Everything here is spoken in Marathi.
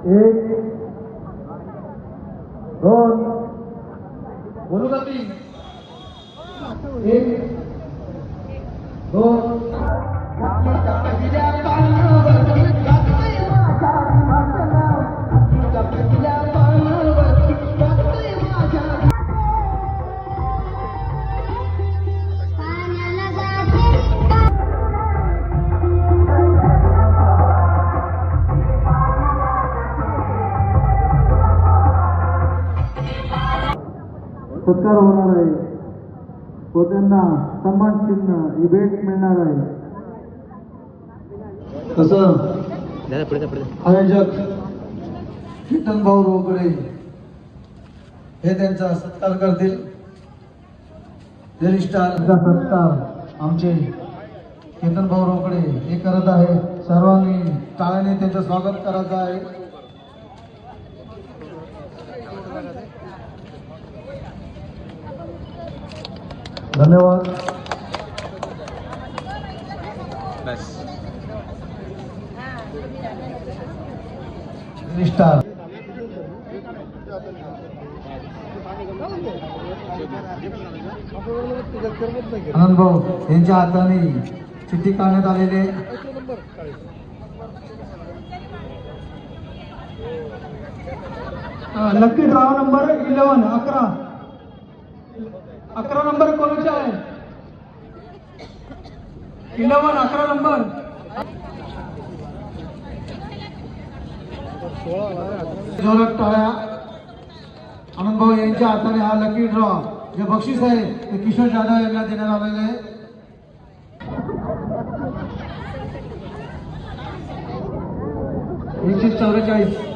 एक दोन बोलू का एक दोन. सत्कार होणार आहे. व त्यांना सन्मान चिन्ह ही भेट मिळणार आहे. तसं आयोजक कीर्तन भाऊ रोकडे हे त्यांचा सत्कार करतील. सत्कार आमचे कीर्तन भाऊ रोकडे हे करत आहे सर्वांनी टाळ्याने त्यांचं स्वागत करायचं आहे. धन्यवाद. निष्ठा. आनंद भाऊ यांच्या हाताने चिठ्ठी काढण्यात आलेली आहे. लकी ड्राव नंबर इलेवन अकरा. अकरा नंबर कोणाचा आहे? इलेवन अकरा नंबर. जोरात टाळ्या. आनंद भाऊ यांच्या हाताने हा लकी ड्रॉ जे बक्षीस आहे ते किशोर जाधव यांना देण्यात आलेले आहे. एकशे चौवेचाळीस